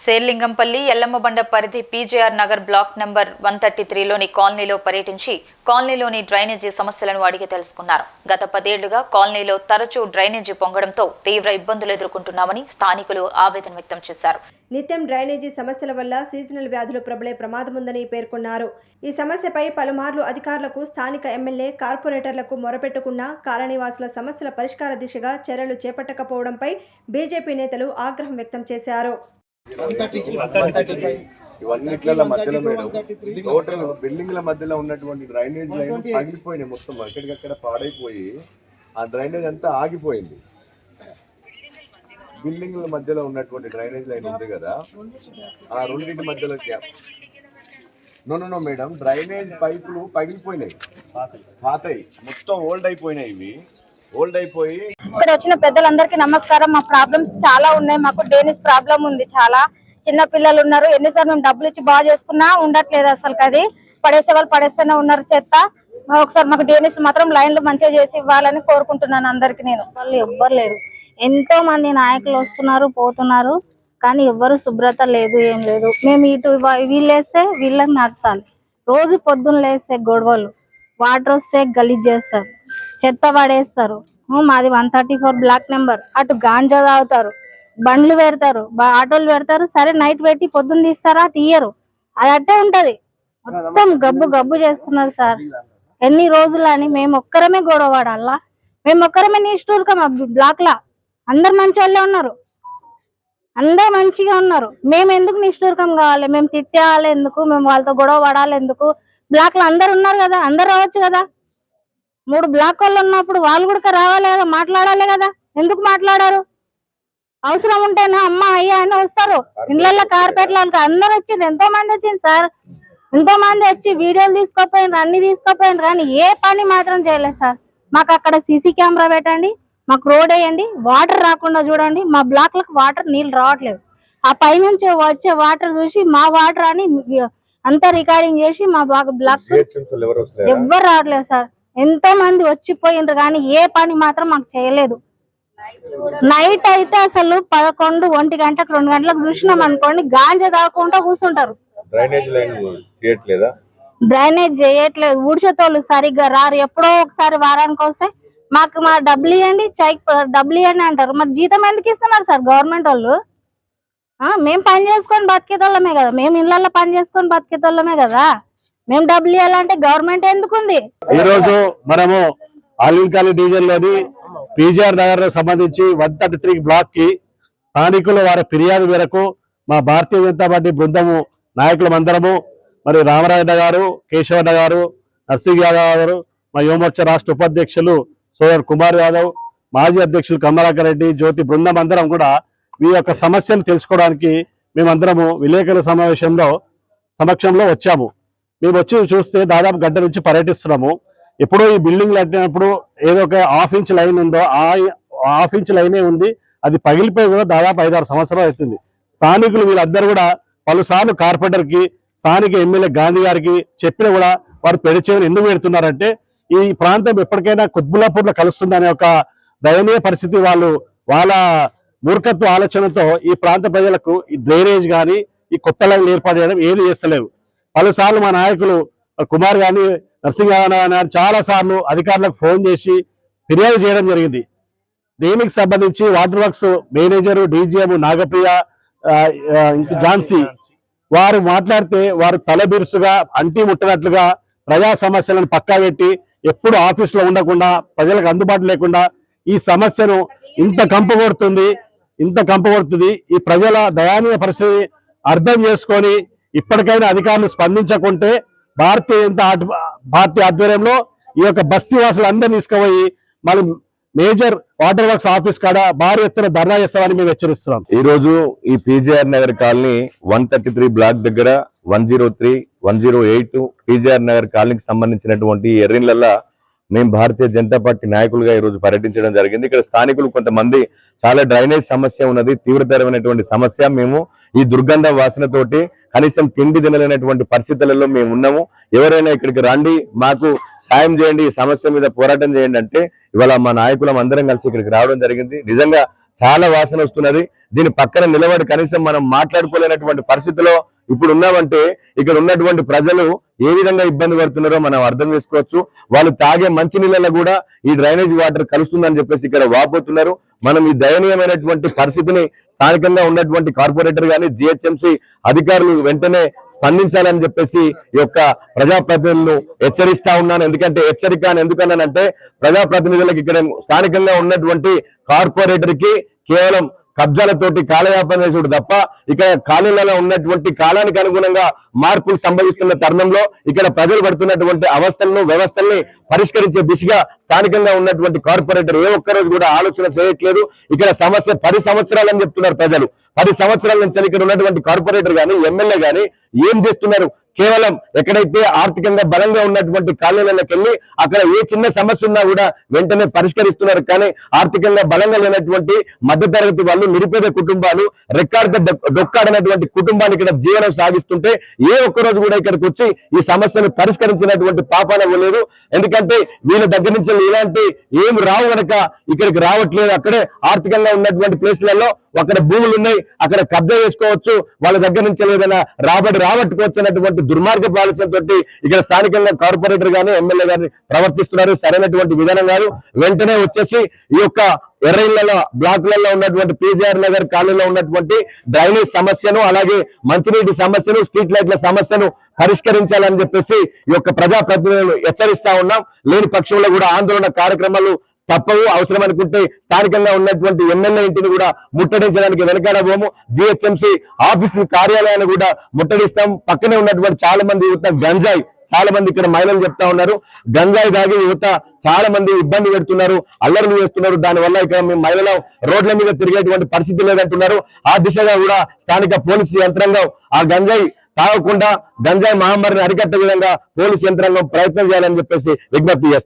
శేర్లింగంపల్లి ఎల్లమ్మబండ పరిధి PJR Nagar block number one thirty త్రీలోని కాలనీలో పర్యటించి కాలనీలోని డ్రైనేజీ సమస్యలను అడిగి తెలుసుకున్నారు. గత పదేళ్ళుగా కాలనీలో తరచూ డ్రైనేజీ పొంగడంతో తీవ్ర ఇబ్బందులు ఎదుర్కొంటున్నామని స్థానికులు ఆవేదన వ్యక్తం చేశారు. నిత్యం డ్రైనేజీ సమస్యల వల్ల సీజనల్ వ్యాధులు ప్రబలే ప్రమాదముందని పేర్కొన్నారు. ఈ సమస్యపై పలుమార్లు అధికారులకు స్థానిక ఎమ్మెల్యే కార్పొరేటర్లకు మొరపెట్టుకున్నా కాలనీవాసుల సమస్యల పరిష్కార దిశగా చర్యలు చేపట్టకపోవడంపై బీజేపీ నేతలు ఆగ్రహం వ్యక్తం చేశారు. ఇవన్నిట్ల మధ్యలో మేడం టోటల్ బిల్డింగ్ల మధ్యలో ఉన్నటువంటి డ్రైనేజ్ లైన్ పగిలిపోయినాయి మొత్తం. అక్కడికక్కడ పాడైపోయి ఆ డ్రైనేజ్ అంతా ఆగిపోయింది. బిల్డింగ్ల మధ్యలో ఉన్నటువంటి డ్రైనేజ్ లైన్ ఉంది కదా ఆ రెండింటి మధ్యలో gap. No no no madam drainage పైపులు పగిలిపోయినాయి. పాతయి. మొత్తం ఓల్డ్ అయిపోయినాయి ఇవి. ఓల్డ్ అయిపోయి ఇక్కడ వచ్చిన పెద్దలందరికీ నమస్కారం. మా ప్రాబ్లమ్స్ చాలా ఉన్నాయి. మాకు డేనిస్ ప్రాబ్లం ఉంది చాలా. చిన్న పిల్లలు ఉన్నారు. ఎన్నిసార్లు మేము డబ్బులు ఇచ్చి బాగా చేసుకున్నా ఉండట్లేదు అసలు అది. పడేసే వాళ్ళు పడేస్తూనే ఉన్నారు చెత్త ఒకసారి మాకు డేనిస్ మాత్రం లైన్లు మంచిగా చేసి ఇవ్వాలని కోరుకుంటున్నాను అందరికి నేను. వాళ్ళు ఎవ్వరు లేరు. ఎంతో మంది నాయకులు వస్తున్నారు పోతున్నారు. కానీ ఎవ్వరు శుభ్రత లేదు ఏం లేదు. మేము ఇటు వా- వీళ్ళు వేస్తే వీళ్ళకి నడచాలి. రోజు పొద్దున్న లేస్తే గొడవలు వాటర్ వస్తే గలీజ్ చేస్తారు. చెత్త పడేస్తారు. మాది one thirty four block number అటు గాంజా తాగుతారు. బండ్లు పెడతారు. ఆటోలు పెడతారు. సరే నైట్ పెట్టి పొద్దున్న తీస్తారా? తీయరు. అది అట్టే ఉంటది. మొత్తం గబ్బు గబ్బు చేస్తున్నారు సార్. ఎన్ని రోజులు అని మేము ఒక్కరమే గొడవ పడాలా? మేము ఒక్కరమే నిష్ఠూరుకం బ్లాక్ లా. అందరు మంచి వాళ్ళే ఉన్నారు. అందరు మంచిగా ఉన్నారు. మేము ఎందుకు నిష్ఠూరకం కావాలి? మేము తిట్టేయాలి ఎందుకు? మేము వాళ్ళతో గొడవ పడాలి ఎందుకు? బ్లాక్లో అందరు ఉన్నారు కదా. అందరు రావచ్చు కదా. మూడు బ్లాక్ వాళ్ళు ఉన్నప్పుడు వాళ్ళు కూడా రావాలి కదా మాట్లాడాలి కదా. ఎందుకు మాట్లాడారు? అవసరం ఉంటేనే అమ్మ అయ్యా అని వస్తారు. ఇళ్ళల్లో కార్పెట్ల అందరు వచ్చింది ఎంతో మంది వచ్చింది సార్. ఎంతో మంది వచ్చి వీడియోలు తీసుకోపోయినారు అన్ని తీసుకోపోయినారు కానీ ఏ పని మాత్రం చేయలేదు సార్. మాకు అక్కడ సీసీ కెమెరా పెట్టండి మాకు రోడ్ వేయండి వాటర్ రాకుండా చూడండి. మా బ్లాక్లకు వాటర్ నీళ్ళు రావట్లేదు. ఆ పైనుంచి వచ్చే వాటర్ చూసి మా వాటర్ అని అంతా రికార్డింగ్ చేసి మా బ్లాక్ ఎవరు రావట్లేదు సార్. ఎంతో మంది వచ్చిపోయిండ్రు కానీ ఏ పని మాత్రం మాకు చేయలేదు. నైట్ అయితే అసలు పదకొండు ఒంటి గంటకు రెండు గంటలకు చూసినాం అనుకోండి గాంజా తాగకుండా కూర్చుంటారు. డ్రైనేజ్ చేయట్లేదా? ఊడ్చేతోళ్ళు సరిగ్గా రారు. ఎప్పుడో ఒకసారి వారానికి వస్తే మాకు మా డబ్బులు ఇవ్వండి చై డబ్బులు ఇవ్వండి అంటారు. మరి జీతం ఎందుకు ఇస్తున్నారు సార్ గవర్నమెంట్ వాళ్ళు? ఆ, మేము పని చేసుకొని బతికేతోళ్ళమే కదా. మేము ఇళ్ళల్లో పని చేసుకొని బతికేతోళ్ళమే కదా. మేము డబ్బులు ఇవ్వాలంటే గవర్నమెంట్ ఎందుకుంది? ఈ రోజు మనము ఆలింకాలి డివిజన్లోని పీజీఆర్ నగర్ సంబంధించి వన్ థర్టీ త్రీ బ్లాక్కి స్థానికులు వారి ఫిర్యాదు మేరకు మా భారతీయ జనతా పార్టీ బృందము నాయకులమందరము మరి రామరాజన్న గారు కేశవన్న గారు నర్సింగ్ యాదవ్ గారు మా యువమోర్చ రాష్ట్ర ఉపాధ్యక్షులు సోదర్ కుమార్ యాదవ్ మాజీ అధ్యక్షులు కమలాకర్ రెడ్డి జ్యోతి బృందం అందరం కూడా మీ యొక్క సమస్యను తెలుసుకోవడానికి మేమందరము విలేకరుల సమావేశంలో సమక్షంలో వచ్చాము. మేము వచ్చి చూస్తే దాదాపు గంట నుంచి పర్యటిస్తున్నాము. ఎప్పుడో ఈ బిల్డింగ్ కట్టినప్పుడు ఏదో ఒక హాఫ్ ఇంచ్ లైన్ ఉందో ఆ హాఫ్ ఇంచ్ లైనే ఉంది. అది పగిలిపోయి కూడా దాదాపు ఐదారు సంవత్సరాలు అవుతుంది. స్థానికులు వీళ్ళందరూ కూడా పలుసార్లు కార్పెంటర్కి స్థానిక ఎమ్మెల్యే గాంధీ గారికి చెప్పినా కూడా వారు పెడిచేవని ఎందుకు పెడుతున్నారంటే ఈ ప్రాంతం ఎప్పటికైనా కుత్బుల్లాపూర్లో కలుస్తుందనే ఒక దయనీయ పరిస్థితి వాళ్ళు వాళ్ళ మూర్ఖత్వ ఆలోచనతో ఈ ప్రాంత ప్రజలకు ఈ డ్రైనేజ్ కానీ ఈ కొత్త లైన్లు ఏర్పాటు చేయడం ఏది చేస్తలేవు. పలుసార్లు మా నాయకులు కుమార్ కానీ నరసింహ గాని చాలా సార్లు అధికారులకు ఫోన్ చేసి ఫిర్యాదు చేయడం జరిగింది. దీనికి సంబంధించి water works manager DGM Nagapriya Jhansi వారు మాట్లాడితే వారు తలబిరుసుగా అంటి ముట్టనట్లుగా ప్రజా సమస్యలను పక్కా పెట్టి ఎప్పుడు ఆఫీస్లో ఉండకుండా ప్రజలకు అందుబాటు లేకుండా ఈ సమస్యను ఇంత కంపగొడుతుంది ఇంత కంపగొడుతుంది ఈ ప్రజల దయానీయ పరిస్థితి అర్థం చేసుకొని ఇప్పటికైనా అధికారులు స్పందించకుంటే భారతీయ జనతా పార్టీ ఆధ్వర్యంలో ఈ యొక్క బస్తీ వాసులు అందరినీ తీసుకుపోయి మళ్ళీ మేజర్ వాటర్ వర్క్స్ ఆఫీస్ కాడ భారీ ఎత్తున ధర్నా చేస్తామని మేము హెచ్చరిస్తున్నాం. ఈ రోజు ఈ PGR Nagar colony one thirty three block దగ్గర one zero three one zero eight PGR Nagar కాలనీకి సంబంధించినటువంటి ఎర్రిన్లల్లా మేము భారతీయ జనతా పార్టీ నాయకులుగా ఈ రోజు పర్యటించడం జరిగింది. ఇక్కడ స్థానికులు కొంతమంది చాలా డ్రైనేజ్ సమస్య ఉన్నది తీవ్రతరమైనటువంటి సమస్య. మేము ఈ దుర్గంధ వాసనతోటి కనీసం తిండి తినలేనటువంటి పరిస్థితులలో మేము ఉన్నాము. ఎవరైనా ఇక్కడికి రండి మాకు సాయం చేయండి ఈ సమస్య మీద పోరాటం చేయండి అంటే ఇవాళ మా నాయకులం అందరం కలిసి ఇక్కడికి రావడం జరిగింది. నిజంగా చాలా వాసన వస్తున్నది. దీని పక్కన నిలబడి కనీసం మనం మాట్లాడుకోలేనటువంటి పరిస్థితిలో ఇప్పుడు ఉన్నామంటే ఇక్కడ ఉన్నటువంటి ప్రజలు ఏ విధంగా ఇబ్బంది పడుతున్నారో మనం అర్థం చేసుకోవచ్చు. వాళ్ళు తాగే మంచి నీళ్ళలో కూడా ఈ డ్రైనేజ్ వాటర్ కలుస్తుందని చెప్పేసి ఇక్కడ వాపోతున్నారు. మనం ఈ దయనీయమైనటువంటి పరిస్థితిని స్థానికంగా ఉన్నటువంటి కార్పొరేటర్ గాని జిహెచ్ఎంసి అధికారులు వెంటనే స్పందించాలని చెప్పేసి ఈ యొక్క ప్రజాప్రతినిధులను హెచ్చరిస్తా ఉన్నాను. ఎందుకంటే హెచ్చరిక అని ఎందుకన్నానంటే ప్రజాప్రతినిధులకు ఇక్కడ స్థానికంగా ఉన్నటువంటి కార్పొరేటర్కి కేవలం కబ్జాలతోటి కాలయాపన చేసుడు తప్ప ఇక్కడ కాలనీలలో ఉన్నటువంటి కాలానికి అనుగుణంగా మార్పులు సంభవిస్తున్న తరుణంలో ఇక్కడ ప్రజలు పడుతున్నటువంటి అవస్థలను వ్యవస్థల్ని పరిష్కరించే దిశగా స్థానికంగా ఉన్నటువంటి కార్పొరేటర్ ఏ ఒక్కరోజు కూడా ఆలోచన చేయట్లేదు. ఇక్కడ సమస్య పది సంవత్సరాలని చెప్తున్నారు ప్రజలు. పది సంవత్సరాల నుంచి ఇక్కడ ఉన్నటువంటి కార్పొరేటర్ గాని ఎమ్మెల్యే గాని ఏం చేస్తున్నారు? కేవలం ఎక్కడైతే ఆర్థికంగా బలంగా ఉన్నటువంటి కాలనీలకు వెళ్ళి అక్కడ ఏ చిన్న సమస్య ఉన్నా కూడా వెంటనే పరిష్కరిస్తున్నారు. కానీ ఆర్థికంగా బలంగా లేనటువంటి మధ్యతరగతి వాళ్ళు నిరుపేద కుటుంబాలు రెక్కాడితే డొక్కాడనటువంటి కుటుంబాన్ని ఇక్కడ జీవనం సాగిస్తుంటే ఏ ఒక్క రోజు కూడా ఇక్కడికి వచ్చి ఈ సమస్యను పరిష్కరించినటువంటి పాపాన లేదు ఎందుకంటే వీళ్ళ దగ్గర నుంచి ఇలాంటి ఏం రావు గనక ఇక్కడికి రావట్లేదు. అక్కడే ఆర్థికంగా ఉన్నటువంటి ప్లేస్లలో అక్కడ భూములు ఉన్నాయి అక్కడ కబ్జా చేసుకోవచ్చు వాళ్ళ దగ్గర నుంచి ఏదైనా రాబడి రాబట్టుకోవచ్చు అన్నటువంటి దుర్మార్గపు ఆలోచనతోటి ఇక్కడ స్థానికంగా కార్పొరేటర్ గాని ఎమ్మెల్యే గారిని ప్రవర్తిస్తున్నారు. సరైనటువంటి విధానం కాదు. వెంటనే వచ్చేసి ఈ యొక్క ఎర్రైళ్ళలో బ్లాక్లలో ఉన్నటువంటి పీజీఆర్ నగర్ కాలనీలో ఉన్నటువంటి డ్రైనేజ్ సమస్యను అలాగే మంచినీటి సమస్యను స్ట్రీట్ లైట్ల సమస్యను పరిష్కరించాలని చెప్పేసి ఈ యొక్క ప్రజాప్రతినిధులను హెచ్చరిస్తా ఉన్నాం. లేని పక్షంలో కూడా ఆందోళన కార్యక్రమాలు తప్పవు అవసరం అనుకుంటే స్థానికంగా ఉన్నటువంటి ఎమ్మెల్యే ఇంటిని కూడా ముట్టడించడానికి వెనకాడబోము జిహెచ్ఎంసీ ఆఫీస్ కార్యాలయాన్ని కూడా ముట్టడిస్తాం. పక్కనే ఉన్నటువంటి చాలా మంది యువత గంజాయి. చాలా మంది ఇక్కడ మహిళలు చెప్తా ఉన్నారు. గంజాయి దాగి యువత చాలా మంది ఇబ్బంది పెడుతున్నారు. అల్లర్లు చేస్తున్నారు. దాని వల్ల ఇక్కడ మేము మహిళలు రోడ్ల మీద తిరిగేటువంటి పరిస్థితి లేదంటున్నారు. ఆ దిశగా కూడా స్థానిక పోలీసు యంత్రాంగం ఆ గంజాయి తాగకుండా గంజాయి మహమ్మారిని అరికట్టే విధంగా పోలీసు యంత్రాంగం ప్రయత్నం చేయాలని చెప్పేసి విజ్ఞప్తి చేస్తారు.